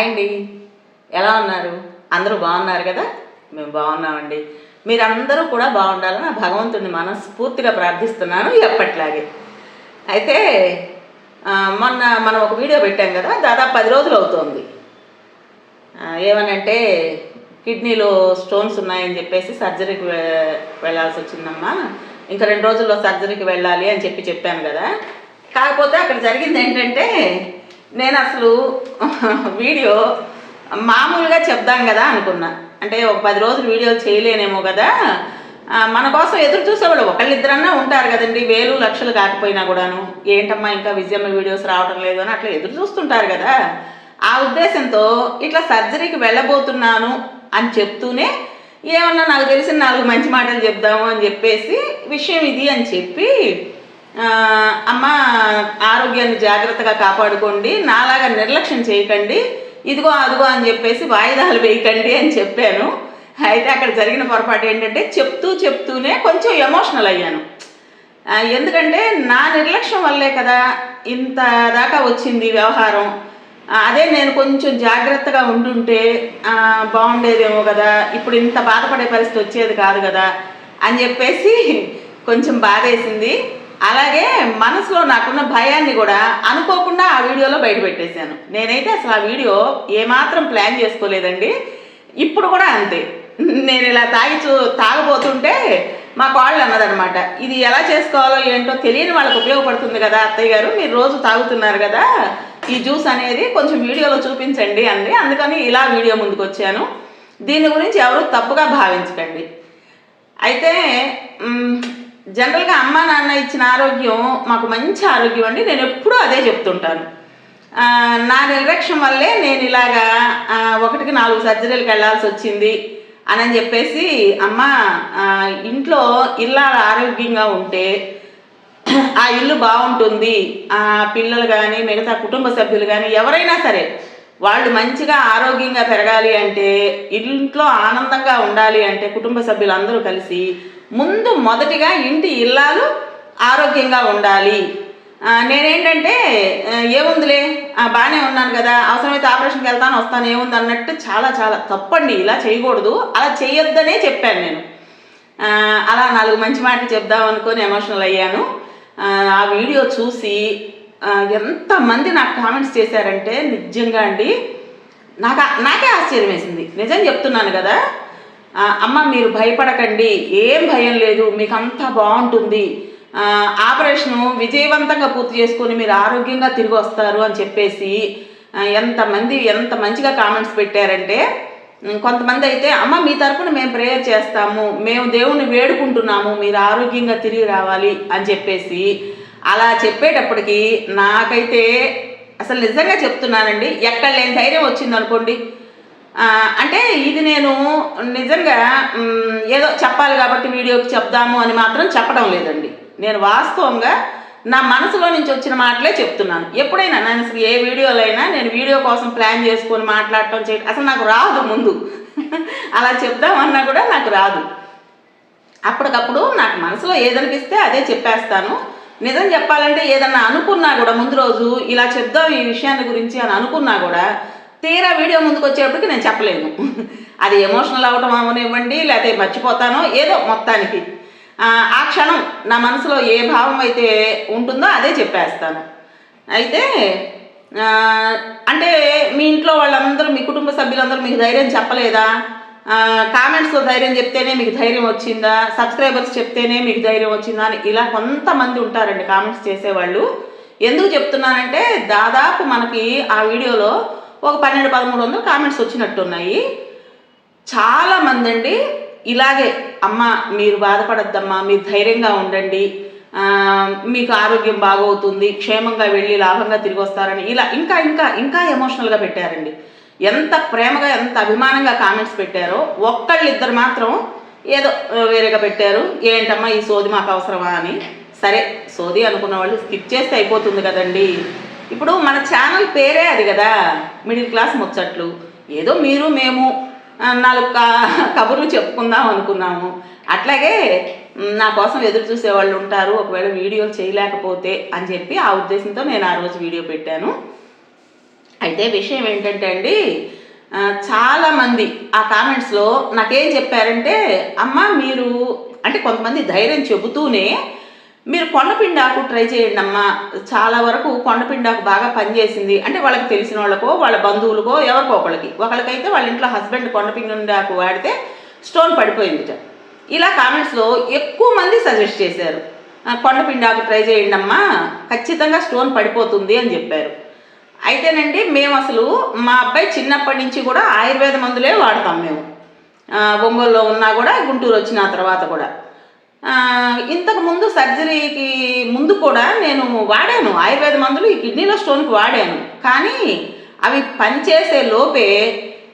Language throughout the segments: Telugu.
హాయ్ అండి ఎలా ఉన్నారు? అందరూ బాగున్నారు కదా? మేము బాగున్నామండి. మీరందరూ కూడా బాగుండాలని ఆ భగవంతుడిని మనస్ఫూర్తిగా ప్రార్థిస్తున్నాను ఎప్పట్లాగే. అయితే మొన్న మనం ఒక వీడియో పెట్టాం కదా దాదాపు పది రోజులు అవుతోంది. ఏమనంటే కిడ్నీలో స్టోన్స్ ఉన్నాయని చెప్పేసి సర్జరీకి వెళ్ళాల్సి వచ్చిందమ్మా. ఇంకా రెండు రోజుల్లో సర్జరీకి వెళ్ళాలి అని చెప్పి చెప్పాను కదా. కాకపోతే అక్కడ జరిగింది ఏంటంటే నేను అసలు వీడియో మామూలుగా చెప్దాం కదా అనుకున్నా. అంటే ఒక పది రోజులు వీడియో చేయలేనేమో కదా. మన కోసం ఎదురు చూసేవాళ్ళు ఒకళ్ళిద్దరన్నా ఉంటారు కదండి. వేలు లక్షలు కాకపోయినా కూడాను. ఏంటమ్మా ఇంకా విజయమ్మ వీడియోస్ రావడం లేదు అని అట్లా ఎదురు చూస్తుంటారు కదా. ఆ ఉద్దేశంతో ఇట్లా సర్జరీకి వెళ్ళబోతున్నాను అని చెప్తూనే ఏమన్నా నాకు తెలిసిన నాలుగు మంచి మాటలు చెప్దాము అని చెప్పేసి విషయం ఇది అని చెప్పి అమ్మ ఆరోగ్యాన్ని జాగ్రత్తగా కాపాడుకోండి నాలాగా నిర్లక్ష్యం చేయకండి ఇదిగో అదిగో అని చెప్పేసి వాయిదాలు వేయకండి అని చెప్పాను. అయితే అక్కడ జరిగిన పొరపాటు ఏంటంటే చెప్తూ చెప్తూనే కొంచెం ఎమోషనల్ అయ్యాను. ఎందుకంటే నా నిర్లక్ష్యం వల్లే కదా ఇంత దాకా వచ్చింది వ్యవహారం. అదే నేను కొంచెం జాగ్రత్తగా ఉండుంటే బాగుండేదేమో కదా ఇప్పుడు ఇంత బాధపడే పరిస్థితి వచ్చేది కాదు కదా అని చెప్పేసి కొంచెం బాధేసింది. అలాగే మనసులో నాకున్న భయాన్ని కూడా అనుకోకుండా ఆ వీడియోలో బయట పెట్టేశాను. నేనైతే అసలు ఆ వీడియో ఏమాత్రం ప్లాన్ చేసుకోలేదండి. ఇప్పుడు కూడా అంతే. నేను ఇలా తాగి చూ తాగబోతుంటే మా కోళ్ళు అన్నదనమాట ఇది ఎలా చేసుకోవాలో ఏంటో తెలియని వాళ్ళకి ఉపయోగపడుతుంది కదా అత్తయ్య గారు మీరు రోజు తాగుతున్నారు కదా ఈ జ్యూస్ అనేది కొంచెం వీడియోలో చూపించండి అంది. అందుకని ఇలా వీడియో ముందుకు వచ్చాను దీని గురించి ఎవరు తప్పుగా భావించకండి. అయితే జనరల్గా అమ్మ నాన్న ఇచ్చిన ఆరోగ్యం మాకు మంచి ఆరోగ్యం అండి. నేను ఎప్పుడూ అదే చెప్తుంటాను. నా నిర్లక్ష్యం వల్లే నేను ఇలాగా ఒకటికి నాలుగు సర్జరీలకు వెళ్ళాల్సి వచ్చింది అని అని చెప్పేసి అమ్మ ఇంట్లో ఇల్లా ఆరోగ్యంగా ఉంటే ఆ ఇల్లు బాగుంటుంది. ఆ పిల్లలు కానీ మిగతా కుటుంబ సభ్యులు కానీ ఎవరైనా సరే వాళ్ళు మంచిగా ఆరోగ్యంగా పెరగాలి అంటే ఇంట్లో ఆనందంగా ఉండాలి అంటే కుటుంబ సభ్యులు అందరూ కలిసి ముందు మొదటిగా ఇంటి ఇల్లాలు ఆరోగ్యంగా ఉండాలి. నేనేంటంటే ఏముందిలే? బాగానే ఉన్నాను కదా. అవసరమైతే ఆపరేషన్కి వెళ్తాను వస్తాను ఏముంది అన్నట్టు చాలా చాలా తప్పండి. ఇలా చేయకూడదు. అలా చేయొద్దనే చెప్పాను నేను. అలా నాలుగు మంచి మాటలు చెప్దాం అనుకొని ఎమోషనల్ అయ్యాను. ఆ, వీడియో చూసి ఎంతమంది నాకు కామెంట్స్ చేశారంటే నిజంగా అండి నాకు నాకే ఆశ్చర్యం వేసింది. నిజం చెప్తున్నాను కదా. అమ్మ మీరు భయపడకండి ఏం భయం లేదు మీకు అంతా బాగుంటుంది ఆపరేషను విజయవంతంగా పూర్తి చేసుకొని మీరు ఆరోగ్యంగా తిరిగి వస్తారు అని చెప్పేసి ఎంతమంది ఎంత మంచిగా కామెంట్స్ పెట్టారంటే కొంతమంది అయితే అమ్మ మీ తరపున మేము ప్రేయర్ చేస్తాము మేము దేవుణ్ణి వేడుకుంటున్నాము మీరు ఆరోగ్యంగా తిరిగి రావాలి అని చెప్పేసి అలా చెప్పేటప్పటికి నాకైతే అసలు నిజంగా చెప్తున్నానండి ఎక్కడ లేని ధైర్యం వచ్చింది అనుకోండి అంటే ఇది నేను నిజంగా ఏదో చెప్పాలి కాబట్టి వీడియోకి చెప్దాము అని మాత్రం చెప్పడం లేదండి. నేను వాస్తవంగా నా మనసులో నుంచి వచ్చిన మాటలే చెప్తున్నాను. ఎప్పుడైనా నేను అసలు ఏ వీడియోలో అయినా నేను వీడియో కోసం ప్లాన్ చేసుకొని మాట్లాడటం చేయడం అసలు నాకు రాదు ముందు. అలా చెప్దామన్నా కూడా నాకు రాదు. అప్పటికప్పుడు నాకు మనసులో ఏదనిపిస్తే అదే చెప్పేస్తాను. నిజం చెప్పాలంటే ఏదన్నా అనుకున్నా కూడా ముందు రోజు ఇలా చెప్దాం ఈ విషయాన్ని గురించి అని అనుకున్నా కూడా తీరా వీడియో ముందుకు వచ్చేటప్పటికి నేను చెప్పలేను. అది ఎమోషనల్ అవ్వటం అవనివ్వండి లేకపోతే మర్చిపోతానో ఏదో మొత్తానికి. ఆ, క్షణం నా మనసులో ఏ భావం అయితే ఉంటుందో అదే చెప్పేస్తాను. అయితే అంటే మీ ఇంట్లో వాళ్ళందరూ మీ కుటుంబ సభ్యులందరూ మీకు ధైర్యం చెప్పలేదా? కామెంట్స్లో ధైర్యం చెప్తేనే మీకు ధైర్యం వచ్చిందా? సబ్స్క్రైబర్స్ చెప్తేనే మీకు ధైర్యం వచ్చిందా అని ఇలా కొంతమంది ఉంటారండి కామెంట్స్ చేసేవాళ్ళు. ఎందుకు చెప్తున్నానంటే దాదాపు మనకి ఆ వీడియోలో ఒక పన్నెండు పదమూడు వందలు కామెంట్స్ వచ్చినట్టున్నాయి. చాలా మంది అండి ఇలాగే అమ్మ మీరు బాధపడద్దమ్మా మీరు ధైర్యంగా ఉండండి. మీకు ఆరోగ్యం బాగవుతుంది క్షేమంగా వెళ్ళి లాభంగా తిరిగి వస్తారని ఇలా ఇంకా ఇంకా ఇంకా ఎమోషనల్గా పెట్టారండి. ఎంత ప్రేమగా ఎంత అభిమానంగా కామెంట్స్ పెట్టారో ఒక్కళ్ళిద్దరు మాత్రం ఏదో వేరేగా పెట్టారు. ఏంటమ్మా ఈ సోది మాకు అవసరమా అని. సరే సోది అనుకున్న వాళ్ళు స్కిప్ చేస్తే అయిపోతుంది కదండీ. ఇప్పుడు మన ఛానల్ పేరే అది కదా మిడిల్ క్లాస్ ముచ్చట్లు. ఏదో మీరు మేము నాలుగు కబుర్లు చెప్పుకుందాం అనుకున్నాము. అట్లాగే నా కోసం ఎదురు చూసే వాళ్ళు ఉంటారు ఒకవేళ వీడియోలు చేయలేకపోతే అని చెప్పి ఆ ఉద్దేశంతో నేను ఆ రోజు వీడియో పెట్టాను. అయితే విషయం ఏంటంటే అండి చాలామంది ఆ కామెంట్స్లో నాకేం చెప్పారంటే అమ్మ మీరు అంటే కొంతమంది ధైర్యం చెబుతూనే మీరు కొండపిండాకు ట్రై చేయండి అమ్మా చాలా వరకు కొండపిండాకు బాగా పనిచేసింది. అంటే వాళ్ళకి తెలిసిన వాళ్ళకో వాళ్ళ బంధువులకో ఎవరికో ఒకళ్ళకి. ఒకళ్ళకైతే వాళ్ళ ఇంట్లో హస్బెండ్ కొండపిండాకు వాడితే స్టోన్ పడిపోయిందిట. ఇలా కామెంట్స్లో ఎక్కువ మంది సజెస్ట్ చేశారు. కొండపిండాకు ట్రై చేయండి అమ్మా ఖచ్చితంగా స్టోన్ పడిపోతుంది అని చెప్పారు. అయితేనండి మేము అసలు మా అబ్బాయి చిన్నప్పటి నుంచి కూడా ఆయుర్వేద మందులే వాడతాం మేము. ఒంగోలులో ఉన్నా కూడా గుంటూరు వచ్చిన తర్వాత కూడా. ఇంతకు ముందు సర్జరీకి ముందు కూడా నేను వాడాను. ఆయుర్వేద మందులు ఈ కిడ్నీలో స్టోన్కి వాడాను. కానీ అవి పనిచేసే లోపే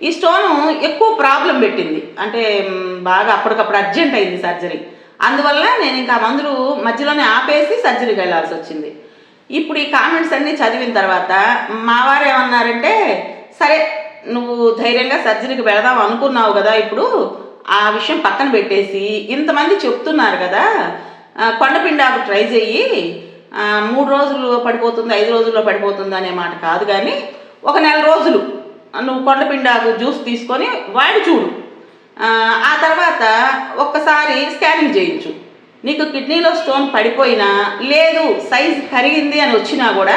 ఈ స్టోను ఎక్కువ ప్రాబ్లం పెట్టింది. అంటే బాగా అప్పటికప్పుడు అర్జెంట్ అయింది సర్జరీ. అందువల్ల నేను ఇంకా మందులు మధ్యలోనే ఆపేసి సర్జరీకి వెళ్ళాల్సి వచ్చింది. ఇప్పుడు ఈ కామెంట్స్ అన్నీ చదివిన తర్వాత మా వారు ఏమన్నారంటే సరే నువ్వు ధైర్యంగా సర్జరీకి వెళదాం అనుకున్నావు కదా ఇప్పుడు ఆ విషయం పక్కన పెట్టేసి ఇంతమంది చెప్తున్నారు కదా ఆ, కొండపిండాకు ట్రై చెయ్యి మూడు రోజులు పడిపోతుంది ఐదు రోజుల్లో పడిపోతుంది అనే మాట కాదు కానీ ఒక నెల రోజులు నువ్వు కొండపిండాకు జ్యూస్ తీసుకొని వాడి చూడు. ఆ, ఆ తర్వాత ఒక్కసారి స్కానింగ్ చేయించు. నీకు కిడ్నీలో స్టోన్ పడిపోయినా లేదు సైజ్ కరిగింది అని వచ్చినా కూడా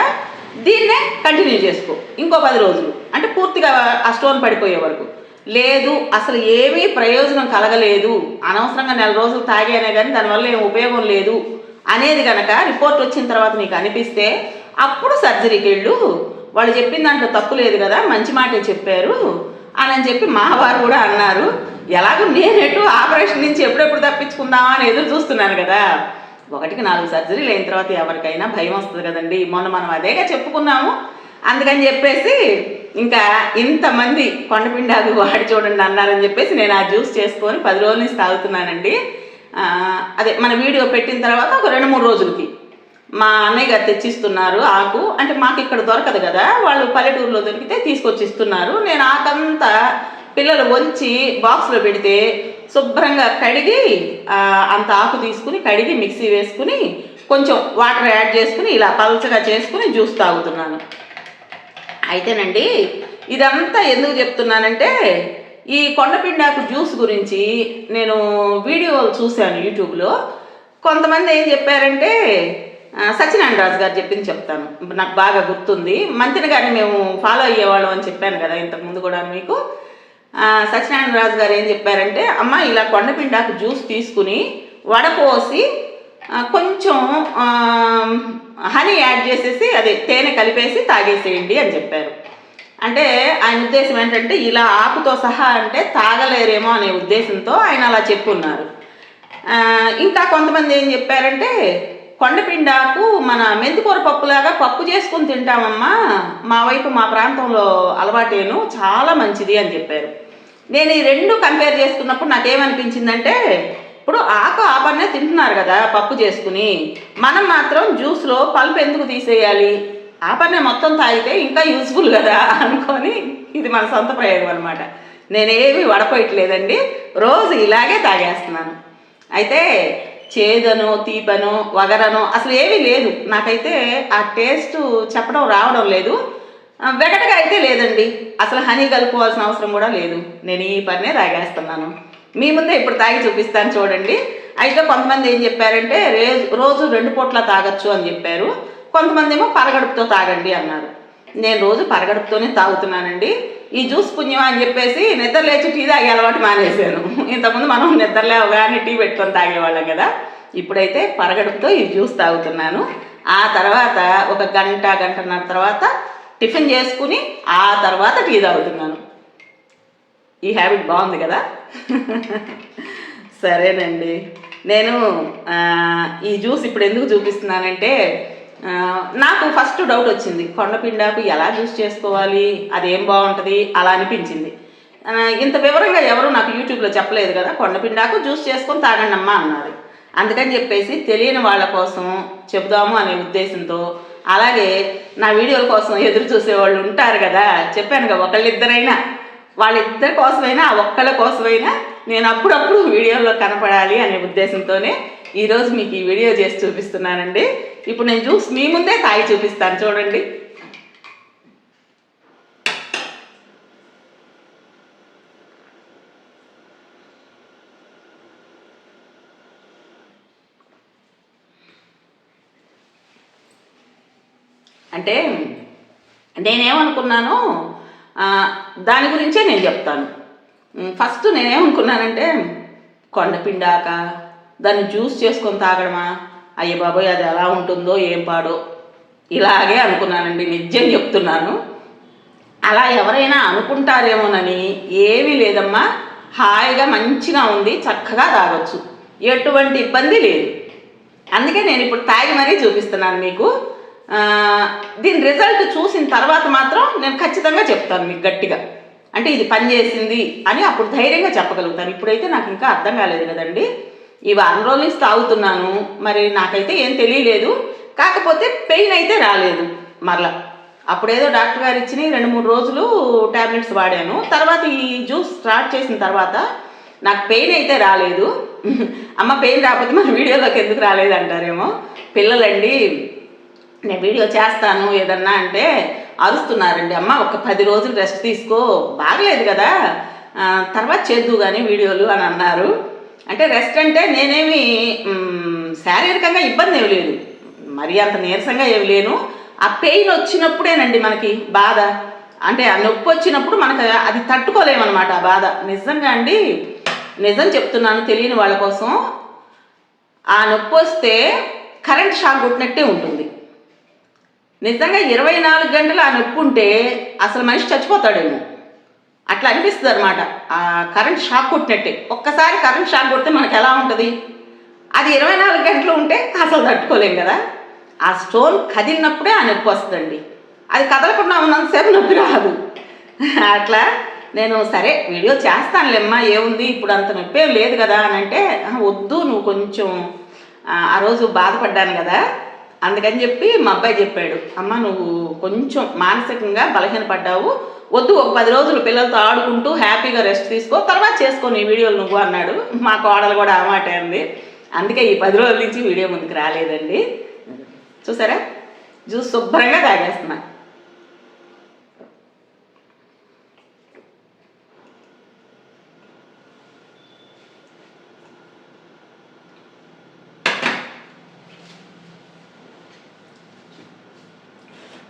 దీన్నే కంటిన్యూ చేసుకో ఇంకో పది రోజులు. అంటే పూర్తిగా ఆ స్టోన్ పడిపోయే వరకు. లేదు అసలు ఏమీ ప్రయోజనం కలగలేదు. అనవసరంగా నెల రోజులు తాగానే కానీ దానివల్ల ఏం ఉపయోగం లేదు అనేది కనుక రిపోర్ట్ వచ్చిన తర్వాత నీకు అనిపిస్తే అప్పుడు సర్జరీకి వెళ్ళు. వాళ్ళు చెప్పిన దాంట్లో తప్పు లేదు కదా మంచి మాటే చెప్పారు అని అని చెప్పి మా వారు కూడా అన్నారు. ఎలాగో నేనెటు ఆపరేషన్ నుంచి ఎప్పుడెప్పుడు తప్పించుకుందామా అని ఎదురు చూస్తున్నాను కదా. ఒకటికి నాలుగు సర్జరీలు అయిన తర్వాత ఎవరికైనా భయం వస్తుంది కదండి. మొన్న మనం అదేగా చెప్పుకున్నాము. అందుకని చెప్పేసి ఇంకా ఇంతమంది కొండపిండాకు వాడి చూడండి అన్నారని చెప్పేసి నేను ఆ జ్యూస్ చేసుకొని పది రోజుల నుంచి తాగుతున్నానండి. అదే మన వీడియో పెట్టిన తర్వాత ఒక రెండు మూడు రోజులకి మా అన్నయ్య గారు తెచ్చిస్తున్నారు ఆకు. అంటే మాకు ఇక్కడ దొరకదు కదా వాళ్ళు పల్లెటూరులో దొరికితే తీసుకొచ్చి ఇస్తున్నారు నేను ఆకంతా పిల్లలు వంచి బాక్స్లో పెడితే శుభ్రంగా కడిగి అంత ఆకు తీసుకుని కడిగి మిక్సీ వేసుకుని కొంచెం వాటర్ యాడ్ చేసుకుని ఇలా పలచగా చేసుకుని జ్యూస్ తాగుతున్నాను. అయితేనండి ఇదంతా ఎందుకు చెప్తున్నానంటే ఈ కొండపిండాకు జ్యూస్ గురించి నేను వీడియోలు చూశాను యూట్యూబ్లో. కొంతమంది ఏం చెప్పారంటే సత్యనారాయణ రాజు గారు చెప్పింది చెప్తాను. నాకు బాగా గుర్తుంది. మంత్రిని గారిని మేము ఫాలో అయ్యేవాళ్ళం అని చెప్పాను కదా ఇంతకుముందు కూడా మీకు. సత్యనారాయణ రాజు గారు ఏం చెప్పారంటే అమ్మ ఇలా కొండపిండాకు జ్యూస్ తీసుకుని వడపోసి కొంచెం హనీ యాడ్ చేసేసి అదే తేనె కలిపేసి తాగేసేయండి అని చెప్పారు. అంటే ఆయన ఉద్దేశం ఏంటంటే ఇలా ఆకుతో సహా అంటే తాగలేరేమో అనే ఉద్దేశంతో ఆయన అలా చెప్పున్నారు. ఇంకా కొంతమంది ఏం చెప్పారంటే కొండపిండాకు మన మెంతికూర పప్పులాగా పప్పు చేసుకుని తింటామమ్మా మా వైపు మా ప్రాంతంలో అలవాటేను చాలా మంచిది అని చెప్పారు. నేను ఈ రెండు కంపేర్ చేసుకున్నప్పుడు నాకేమనిపించిందంటే ఇప్పుడు ఆకు ఆపన్నే తింటున్నారు కదా పప్పు చేసుకుని. మనం మాత్రం జ్యూస్లో పల్పు ఎందుకు తీసేయాలి? ఆపన్నే మొత్తం తాగితే ఇంకా యూస్ఫుల్ కదా అనుకొని ఇది మన సొంత ప్రయోగం అనమాట నేనేమి వడపోయట్లేదండి. రోజు ఇలాగే తాగేస్తున్నాను. అయితే చేదను తీపను వగరను అసలు ఏమీ లేదు. నాకైతే ఆ టేస్ట్ చెప్పడం రావడం లేదు. వెగటగా అయితే లేదండి. అసలు హనీ కలుపుకోవాల్సిన అవసరం కూడా లేదు. నేను ఈ పనే తాగేస్తున్నాను. మీ ముందే ఇప్పుడు తాగి చూపిస్తాను చూడండి. అయితే కొంతమంది ఏం చెప్పారంటే రోజు రోజు రెండు పూట్ల తాగొచ్చు అని చెప్పారు. కొంతమంది ఏమో పరగడుపుతో తాగండి అన్నారు. నేను రోజు పరగడుపుతోనే తాగుతున్నానండి. ఈ జ్యూస్ పుణ్యం అని చెప్పేసి నిద్ర లేచి టీ తాగే అలవాటు మానేశాను. ఇంతకుముందు మనం నిద్ర లేవగానే టీ పెట్టుకొని తాగేవాళ్ళం కదా. ఇప్పుడైతే పరగడుపుతో ఈ జ్యూస్ తాగుతున్నాను. ఆ తర్వాత ఒక గంట గంటన్నర తర్వాత టిఫిన్ చేసుకుని ఆ తర్వాత టీ తాగుతున్నాను. ఈ హ్యాబిట్ బాగుంది కదా? సరేనండి. నేను ఈ జ్యూస్ ఇప్పుడు ఎందుకు చూపిస్తున్నానంటే నాకు ఫస్ట్ డౌట్ వచ్చింది. కొండపిండాకు ఎలా జ్యూస్ చేసుకోవాలి? అదేం బాగుంటుంది? అలా అనిపించింది. ఇంత వివరంగా ఎవరు నాకు యూట్యూబ్లో చెప్పలేదు కదా? కొండపిండాకు జ్యూస్ చేసుకొని తాగండి అమ్మా అన్నారు. అందుకని చెప్పేసి తెలియని వాళ్ళ కోసం చెబుదాము అనే ఉద్దేశంతో అలాగే నా వీడియోల కోసం ఎదురు చూసేవాళ్ళు ఉంటారు కదా? చెప్పాను కదా ఒకళ్ళిద్దరైనా. వాళ్ళిద్దరి కోసమైనా ఆ ఒక్కళ్ళ కోసమైనా నేను అప్పుడప్పుడు వీడియోలో కనపడాలి అనే ఉద్దేశంతోనే ఈరోజు మీకు ఈ వీడియో చేసి చూపిస్తున్నానండి. ఇప్పుడు నేను చూసి మీ ముందే తాగి చూపిస్తాను చూడండి. అంటే నేనేమనుకున్నాను దాని గురించే నేను చెప్తాను. ఫస్ట్ నేనేమనుకున్నానంటే కొండపిండాక దాన్ని జ్యూస్ చేసుకొని తాగడమా? అయ్య బాబోయ్ అది ఎలా ఉంటుందో ఏం పాడో? ఇలాగే అనుకున్నానండి నిజం చెప్తున్నాను. అలా ఎవరైనా అనుకుంటారేమోనని ఏమీ లేదమ్మా. హాయిగా మంచిగా ఉంది చక్కగా తాగొచ్చు. ఎటువంటి ఇబ్బంది లేదు. అందుకే నేను ఇప్పుడు తాగి మరీ చూపిస్తున్నాను మీకు. దీని రిజల్ట్ చూసిన తర్వాత మాత్రం నేను ఖచ్చితంగా చెప్తాను మీకు గట్టిగా. అంటే ఇది పనిచేసింది అని అప్పుడు ధైర్యంగా చెప్పగలుగుతాను. ఇప్పుడైతే నాకు ఇంకా అర్థం కాలేదు కదండి. ఈ వారం రోజుల నుంచి తాగుతున్నాను. మరి నాకైతే ఏం తెలియలేదు. కాకపోతే పెయిన్ అయితే రాలేదు. మరలా. అప్పుడేదో డాక్టర్ గారు ఇచ్చిన రెండు మూడు రోజులు టాబ్లెట్స్ వాడాను. తర్వాత ఈ జ్యూస్ స్టార్ట్ చేసిన తర్వాత నాకు పెయిన్ అయితే రాలేదు. అమ్మ పెయిన్ రాకపోతే మన వీడియోలోకి ఎందుకు రాలేదు అంటారేమో పిల్లలండి నేను వీడియో చేస్తాను ఏదన్నా అంటే అరుస్తున్నారండి. అమ్మ ఒక పది రోజులు రెస్ట్ తీసుకో. బాగలేదు కదా. తర్వాత చేద్దు కానీ వీడియోలు అని అన్నారు. అంటే రెస్ట్ అంటే నేనేమి శారీరకంగా ఇబ్బంది ఏమి లేదు. మరి అంత నీరసంగా ఏమి లేను. ఆ పెయిన్ వచ్చినప్పుడేనండి మనకి బాధ. అంటే ఆ నొప్పి వచ్చినప్పుడు మనకు అది తట్టుకోలేమన్నమాట ఆ బాధ. నిజంగా అండి నిజం చెప్తున్నాను తెలియని వాళ్ళ కోసం. ఆ నొప్పి వస్తే కరెంట్ షాక్ కొట్టినట్టే ఉంటుంది. నిజంగా ఇరవై నాలుగు గంటలు ఆ నొప్పి ఉంటే అసలు మనిషి చచ్చిపోతాడేమో. అట్లా అనిపిస్తుంది అనమాట ఆ కరెంట్ షాక్ కొట్టినట్టే. ఒక్కసారి కరెంట్ షాక్ కొడితే మనకు ఎలా ఉంటుంది? అది ఇరవై నాలుగు గంటలు ఉంటే అసలు తట్టుకోలేం కదా. ఆ స్టోన్ కదిలినప్పుడే ఆ నొప్పి వస్తుందండి. అది కదలకుండా ఉన్నంతసేపు నొప్పి రాదు. అట్లా నేను సరే వీడియో చేస్తానులేమ్మా ఏముంది? ఇప్పుడు అంత నొప్పి ఏం లేదు కదా అని అంటే వద్దు నువ్వు కొంచెం ఆ రోజు బాధపడ్డాను కదా. అందుకని చెప్పి మా అబ్బాయి చెప్పాడు అమ్మ నువ్వు కొంచెం మానసికంగా బలహీనపడ్డావు. వద్దు ఒక పది రోజులు పిల్లలతో ఆడుకుంటూ హ్యాపీగా రెస్ట్ తీసుకో తర్వాత చేసుకో నీ వీడియోలు నువ్వు అన్నాడు. మా కోడలు కూడా ఆ మాట అంది. అందుకే ఈ పది రోజుల నుంచి వీడియో ముందుకు రాలేదండి. చూసారా? జ్యూస్ శుభ్రంగా తాగేస్తున్నా.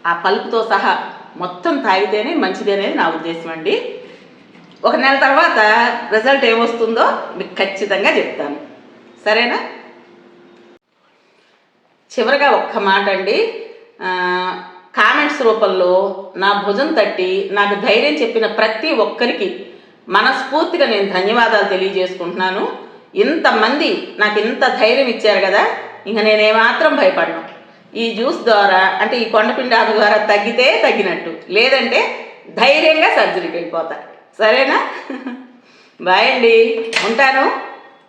ఆ పలుపుతో సహా మొత్తం తాగితేనే మంచిది అనేది నా ఉద్దేశం అండి. ఒక నెల తర్వాత రిజల్ట్ ఏమొస్తుందో మీకు ఖచ్చితంగా చెప్తాను. సరేనా? చివరిగా ఒక్క మాట అండి. కామెంట్స్ రూపంలో నా భుజం తట్టి నాకు ధైర్యం చెప్పిన ప్రతి ఒక్కరికి మనస్ఫూర్తిగా నేను ధన్యవాదాలు తెలియజేసుకుంటున్నాను. ఇంతమంది నాకు ఇంత ధైర్యం ఇచ్చారు కదా ఇంక నేనేమాత్రం భయపడను. ఈ జ్యూస్ ద్వారా అంటే ఈ కొండపిండాల ద్వారా తగ్గితే తగ్గినట్టు. లేదంటే ధైర్యంగా సర్జరీకి వెళ్ళిపోతా. సరేనా? బాయ్ అండి. ఉంటాను.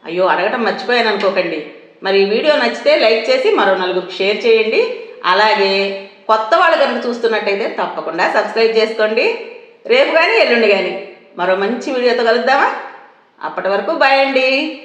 అయ్యో అడగటం మర్చిపోయాను అనుకోకండి. మరి ఈ వీడియో నచ్చితే లైక్ చేసి మరో నలుగురికి షేర్ చేయండి. అలాగే కొత్త వాళ్ళు కనుక చూస్తున్నట్టయితే తప్పకుండా సబ్స్క్రైబ్ చేసుకోండి. రేపు కానీ ఎల్లుండి కానీ మరో మంచి వీడియోతో కలుద్దామా? అప్పటి వరకు బాయ్ అండి.